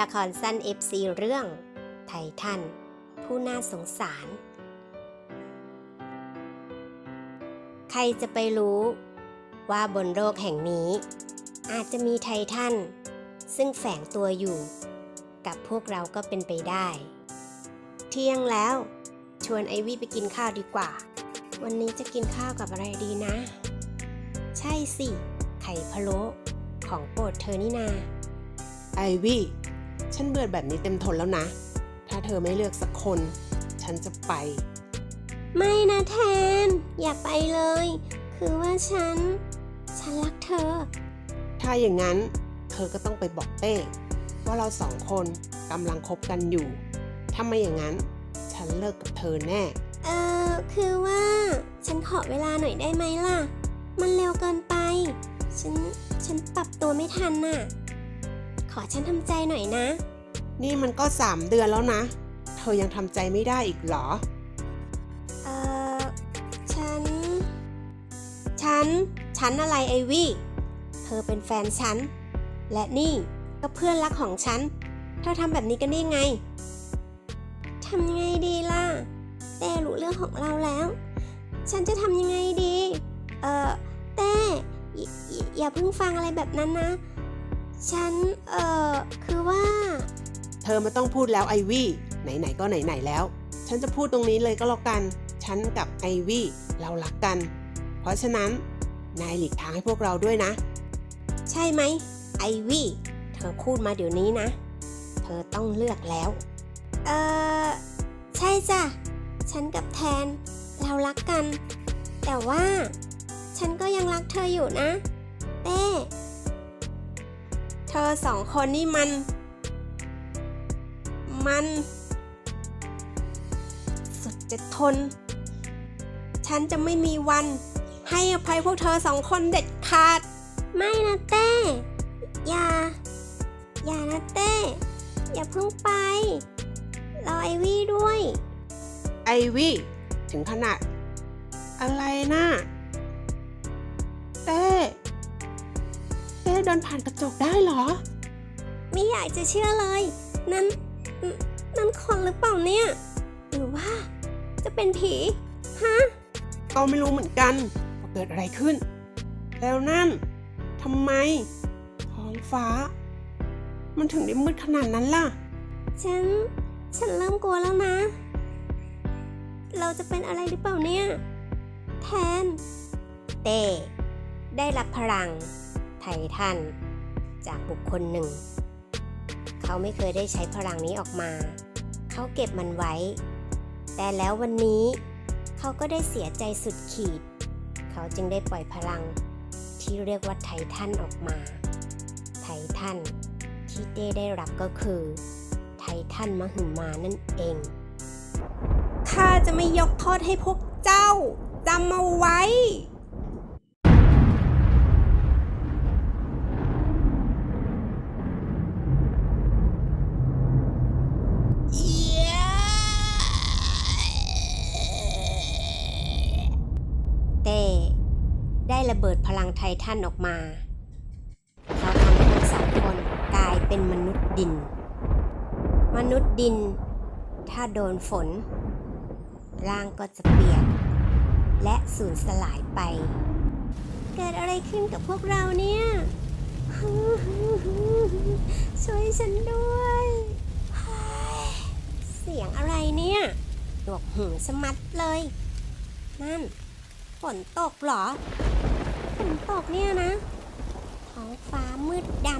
ละครสั้น FC เรื่อง ไททัน ผู้น่าสงสาร ใครจะไปรู้ว่าบนโลกแห่งนี้ อาจจะมีไททัน ซึ่งแฝงตัวอยู่ กับพวกเราก็เป็นไปได้ เที่ยงแล้ว ชวนไอวี่ไปกินข้าวดีกว่า วันนี้จะกินข้าวกับอะไรดีนะ ใช่สิ ไข่พะโล้ของโปรดเธอนี่นาไอวี่ ฉันเบื่อแบบนี้เต็มทนแล้วนะ ถ้าเธอไม่เลือกสักคน ฉันจะไป ไม่นะแทน อย่าไปเลย คือว่าฉัน ฉันรักเธอ ถ้าอย่างนั้น เธอก็ต้องไปบอกเต้ ว่าเราสองคนกำลังคบกันอยู่ ถ้าไม่อย่างนั้น ฉันเลิกกับเธอแน่ เออคือว่า ฉันขอเวลาหน่อยได้ไหมล่ะ มันเร็วเกินไป ฉัน ฉันปรับตัวไม่ทันน่ะข อฉันทำใจหน่อยนะ นี่มันก็สามเดือนแล้วนะ เธอยังทำใจไม่ได้อีกเหรอ เออฉัน ฉัน ฉันอะไรไอวี่ เธอเป็นแฟนฉัน และนี่ก็เพื่อนรักของฉัน เธอทำแบบนี้กันได้ไง ทำยังไงดีล่ะ เต้รู้เรื่องของเราแล้ว ฉันจะทำยังไงดี เออเต้อยอย่าอย่าเพิ่งฟังอะไรแบบนั้นนะ ฉัน เออคือว่า เธอไม่ต้องพูดแล้วไอวี่ไหนๆก็ไหนๆแล้ว ฉันจะพูดตรงนี้เลยก็แล้วกัน ฉันกับไอวี่เรารักกัน เพราะฉะนั้นนายหลีกทางให้พวกเราด้วยนะ ใช่ไหมไอวี่เธอพูดมาเดี๋ยวนี้นะ เธอต้องเลือกแล้ว เออใช่จ้ะ ฉันกับแทน เรารักกัน แต่ว่า ฉันก็ยังรักเธออยู่นะเต้ อสองคนนี่มัน มัน สุดจะทน ฉันจะไม่มีวัน ให้อภัยพวกเธอสองคนเด็ดขาด ไม่นะเต้ อย่า อย่านะเต้ อย่าเพิ่งไปรอไอวี่ด้วย ไอวี่ถึงขนาดอะไรนะเต้เต้ เดินผ่านกระจกได้เหรอ ไม่อยากจะเชื่อเลย นั้น นั่นคนหรือเปล่าเนี่ย หรือว่า จะเป็นผี ฮะ ก็ไม่รู้เหมือนกันว่าเกิดอะไรขึ้น แล้วนั่นทำไมท้องฟ้า มันถึงได้มืดขนาดนั้นล่ะ ฉัน ฉันเริ่มกลัวแล้วนะ เราจะเป็นอะไรหรือเปล่าเนี่ย แทน เต้ได้รับพลัง ไททันจากบุคคลหนึ่ง เขาไม่เคยได้ใช้พลังนี้ออกมา เขาเก็บมันไว้ แต่แล้ววันนี้เขาก็ได้เสียใจสุดขีด เขาจึงได้ปล่อยพลังที่เรียกว่าไททันออกมา ไททันที่เต้ได้รับก็คือ ไททันมหึมานั่นเอง ข้าจะไม่ยกโทษให้พวกเจ้าจำเอาไว้ เต้ ได้ ระเบิดพลังไททันออกมา เขาทำให้ทั้งสองคนกลายเป็นมนุษย์ดิน มนุษย์ดิน ถ้าโดนฝน ร่างก็จะเปียก และสูญสลายไป เกิดอะไรขึ้นกับพวกเราเนี่ย ช่วยฉันด้วย เสียงอะไรเนี่ยหนวกหูสมัดเลย นั่นฝนตกเหรอ ฝนตกเนี่ยนะท้องฟ้ามืดด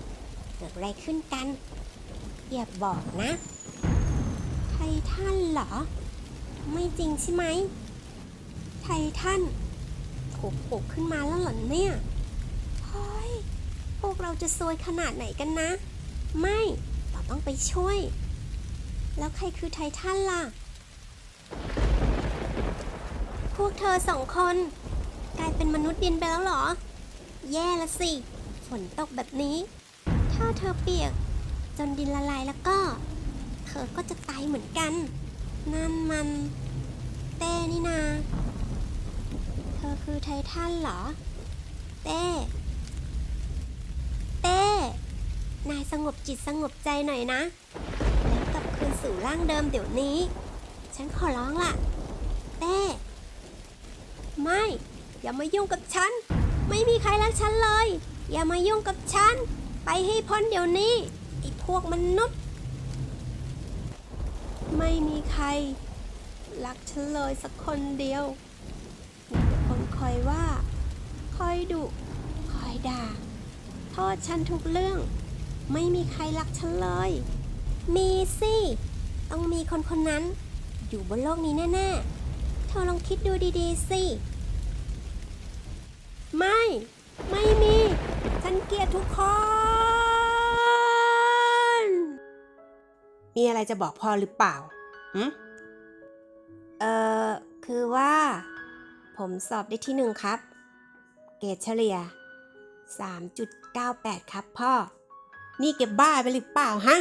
ำเกิดอะไรขึ้นกันอย่าบอกนะ ไททันเหรอ ไม่จริงใช่ไหม ไททันถูกปลุกขึ้นมาแล้วเหรอเนี่ยเฮ้ยพวกเราจะซวยขนาดไหนกันนะ ไม่เราต้องไปช่วย แล้วใครคือไททันล่ะ พวกเธอสองคน กลายเป็นมนุษย์ดินไปแล้วเหรอ แย่ละสิ ฝนตกแบบนี้ ถ้าเธอเปียก จนดินละลายแล้วก็ เธอก็จะตายเหมือนกัน นั่นมัน เต้นี่นา เธอคือไททันเหรอ เต้ เต้ นายสงบจิตสงบใจหน่อยนะ แล้วกลับคืนสู่ร่างเดิมเดี๋ยวนี้ ฉันขอร้องล่ะ เต้ ไม่ อย่ามายุ่งกับฉัน ไม่มีใครรักฉันเลย อย่ามายุ่งกับฉัน ไปให้พ้นเดี๋ยวนี้ไอ้พวกมนุษย์ ไม่มีใคร รักฉันเลยสักคนเดียวมีแต่คนคอยว่า คอยดุคอยด่าโทษฉันทุกเรื่อง ไม่มีใครรักฉันเลย มีสิ ต้องมีคนคนนั้น อยู่บนโลกนี้แน่ๆเธอลองคิดดูดีๆสิ ไม่ ไม่มี ฉันเกียดทุกคน มีอะไรจะบอกพ่อหรือเปล่าหืมเอ่อ คือว่า ผมสอบได้ที่หนึ่งครับ เกรดเฉลี่ย 3.98 ครับพ่อ นี่แกบ้าไปหรือเปล่าฮะ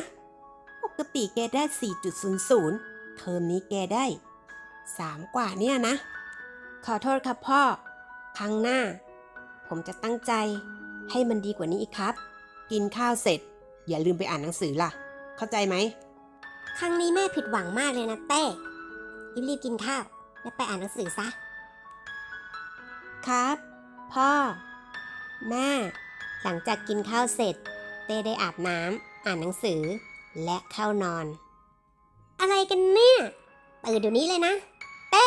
ปกติแกได้ 4.00 เทอมนี้แกได้ 3 กว่าเนี่ยนะ ขอโทษครับพ่อ ครั้งหน้า ผมจะตั้งใจ ให้มันดีกว่านี้อีกครับ กินข้าวเสร็จ อย่าลืมไปอ่านหนังสือล่ะ เข้าใจไหม ครั้งนี้แม่ผิดหวังมากเลยนะเต้รีบๆกินข้าว แล้วไปอ่านหนังสือซะ ครับ พ่อ แม่ หลังจากกินข้าวเสร็จ เต้ได้อาบน้ำอ่านหนังสือ และเข้านอน อะไรกันเนี่ยตื่นเดี๋ยวนี้เลยนะ เต้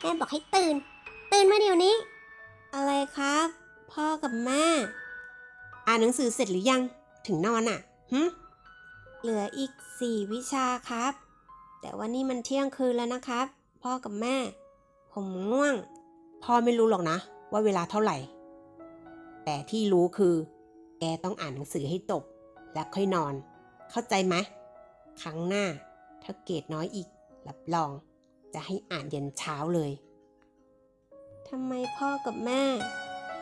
แม่บอกให้ตื่น ตื่นมาเดี๋ยวนี้ อะไรครับ พ่อกับแม่ อ่านหนังสือเสร็จหรือยัง ถึงนอนอะหึเหลืออีกสี่วิชาครับ แต่ว่านี่มันเที่ยงคืนแล้วนะครับ พ่อกับแม่ ผมง่วง พ่อไม่รู้หรอกนะ ว่าเวลาเท่าไหร่ แต่ที่รู้คือ แกต้องอ่านหนังสือให้จบแล้วค่อยนอน เข้าใจไหมครั้งหน้า ถ้าเกรดน้อยอีก รับรอง จะให้อ่านเย็นเช้าเลยทำไมพ่อกับแม่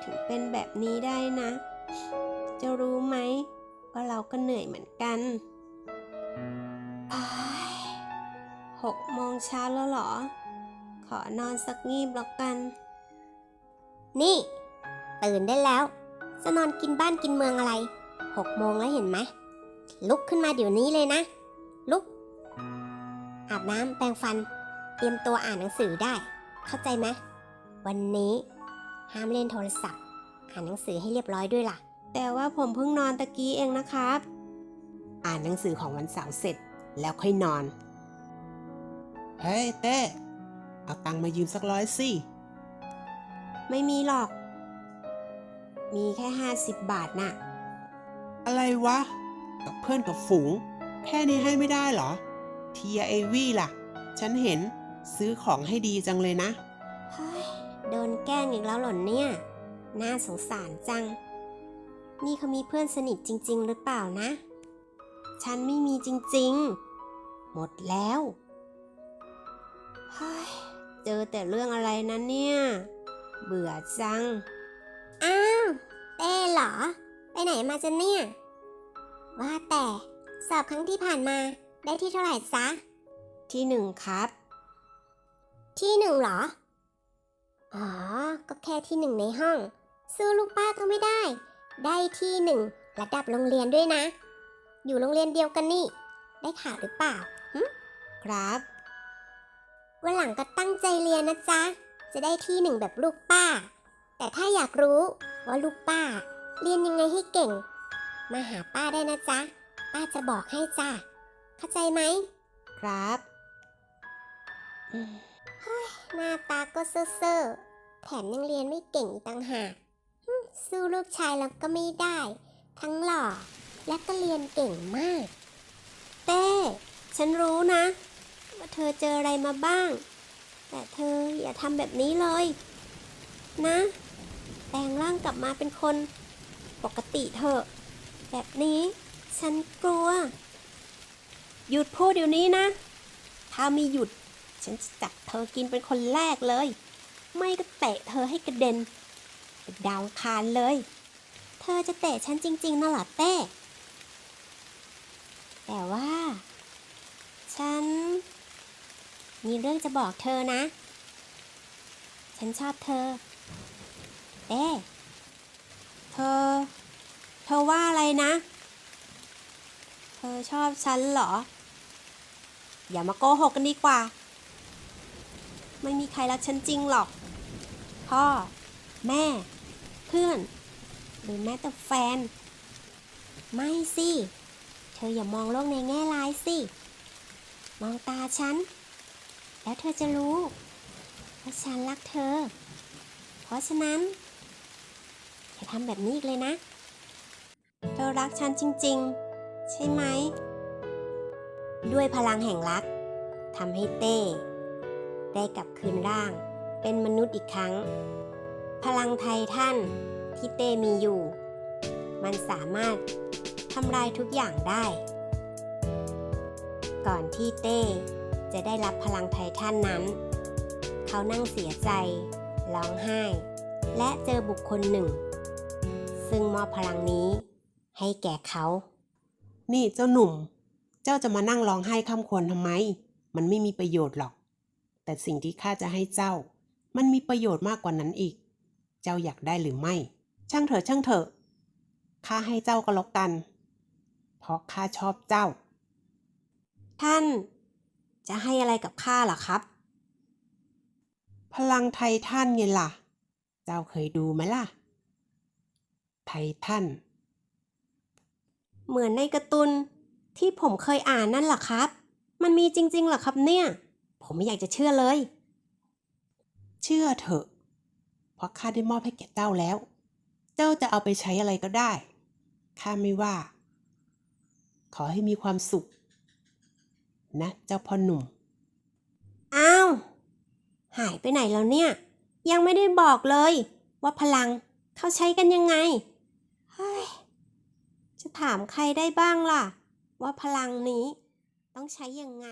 ถึงเป็นแบบนี้ได้นะ จะรู้ไหมว่าเราก็เหนื่อยเหมือนกันหกโมงเช้าแล้วเหรอ ขอนอนสักงีบแล้วกัน นี่ ตื่นได้แล้ว จะนอนกินบ้านกินเมืองอะไร หกโมงแล้วเห็นไหม ลุกขึ้นมาเดี๋ยวนี้เลยนะ ลุก อาบน้ำแปรงฟัน เตรียมตัวอ่านหนังสือได้ เข้าใจไหม วันนี้ ห้ามเล่นโทรศัพท์ อ่านหนังสือให้เรียบร้อยด้วยล่ะ แต่ว่าผมเพิ่งนอนตะกี้เองนะครับ อ่านหนังสือของวันเสาร์เสร็จแล้วค่อยนอน เฮ้ยเต้เอาตังค์มายืมสักร้อยสิ ไม่มีหรอก มีแค่ห้าสิบบาทน่ะ อะไรวะ กับเพื่อนกับฝูง แค่นี้ให้ไม่ได้เหรอ เทียเอวี่ล่ะ ฉันเห็นซื้อของให้ดีจังเลยนะ เฮ้ย โดนแกล้งอีกแล้วเหรอเนี่ย น่าสงสารจัง นี่เขามีเพื่อนสนิทจริง ๆ หรือเปล่านะ ฉันไม่มีจริง ๆ หมดแล้วเฮ้ยเจอแต่เรื่องอะไรนะเนี่ย เบื่อจัง อ้าวเต้เหรอ ไปไหนมาจะเนี่ย ว่าแต่สอบครั้งที่ผ่านมาได้ที่เท่าไหร่จ๊ะที่หนึ่งครับ ที่หนึ่งเหรอ อ๋อ ก็แค่ที่หนึ่งในห้อง สู้ลูกป้าก็ไม่ได้ ได้ที่หนึ่งระดับโรงเรียนด้วยนะ อยู่โรงเรียนเดียวกันนี่ ได้ข่าวหรือเปล่าหึครับ วันหลังก็ตั้งใจเรียนนะจ๊ะ จะได้ที่หนึ่งแบบลูกป้า แต่ถ้าอยากรู้ว่าลูกป้า เรียนยังไงให้เก่ง มาหาป้าได้นะจ๊ะ ป้าจะบอกให้จ้ะ เข้าใจไหม ครับอืมหน้าตาก็เซ่อๆแถมยังเรียนไม่เก่งอีกต่างหากหึ สู้ลูกชายแล้วก็ไม่ได้ ทั้งหล่อและก็เรียนเก่งมาก เต้ฉันรู้นะ ว่าเธอเจออะไรมาบ้าง แต่เธออย่าทำแบบนี้เลย นะ แปลงร่างกลับมาเป็นคนปกติเถอะ แบบนี้ฉันกลัว หยุดพูดเดี๋ยวนี้นะ ถ้าม่หยุด ฉันจะจับเธอกินเป็นคนแรกเลย ไม่ก็เตะเธอให้กระเด็น เป็นดาวคารเลย เธอจะเตะฉันจริง ๆนะเหรอเต้แต่ว่า ฉัน มีเรื่องจะบอกเธอนะ ฉันชอบเธอ เต้เธอ เธอว่าอะไรนะ เธอชอบฉันเหรอ อย่ามาโกหกกันดีกว่า ไม่มีใครรักฉันจริงหรอก พ่อ แม่ พื่อน หรือแม้แต่แฟน ไม่สิ เธออย่ามองโลกในแง่ร้ายสิ มองตาฉัน แล้วเธอจะรู้ว่าฉันรักเธอ เพราะฉะนั้นอย่าทำแบบนี้อีกเลยนะ เธอรักฉันจริง ๆ ใช่ไหม ด้วยพลังแห่งรักทำให้เต้ ได้กลับคืนร่าง เป็นมนุษย์อีกครั้ง พลังไททันที่เต้มีอยู่ มันสามารถทำลายทุกอย่างได้ ก่อนที่เต้จะได้รับพลังไททันนั้น เขานั่งเสียใจ ร้องไห้ และเจอบุคคลหนึ่ง ซึ่งมอบพลังนี้ให้แก่เขา นี่เจ้าหนุ่ม เจ้าจะมานั่งร้องไห้ข้ามควรทำไม มันไม่มีประโยชน์หรอก แต่สิ่งที่ข้าจะให้เจ้า มันมีประโยชน์มากกว่านั้นอีก เจ้าอยากได้หรือไม่ ช่างเถอะช่างเถอะข้าให้เจ้าก็แล้วกัน เพราะข้าชอบเจ้า ท่านจะให้อะไรกับข้าเหรอครับ พลังไททันไงล่ะ เจ้าเคยดูไหมล่ะ ไททัน เหมือนในการ์ตูนที่ผมเคยอ่านนั่นเหรอครับ มันมีจริงๆเหรอครับเนี่ย ผมไม่อยากจะเชื่อเลย เชื่อเถอะ เพราะข้าได้มอบให้แก่เจ้าแล้ว เจ้าจะเอาไปใช้อะไรก็ได้ข้าไม่ว่า ขอให้มีความสุข นะ เจ้าพ่อหนุ่ม อ้าว หายไปไหนแล้วเนี่ย ยังไม่ได้บอกเลย ว่าพลังเขาใช้กันยังไง เฮ้ย จะถามใครได้บ้างล่ะ ว่าพลังนี้ต้องใช้ยังไง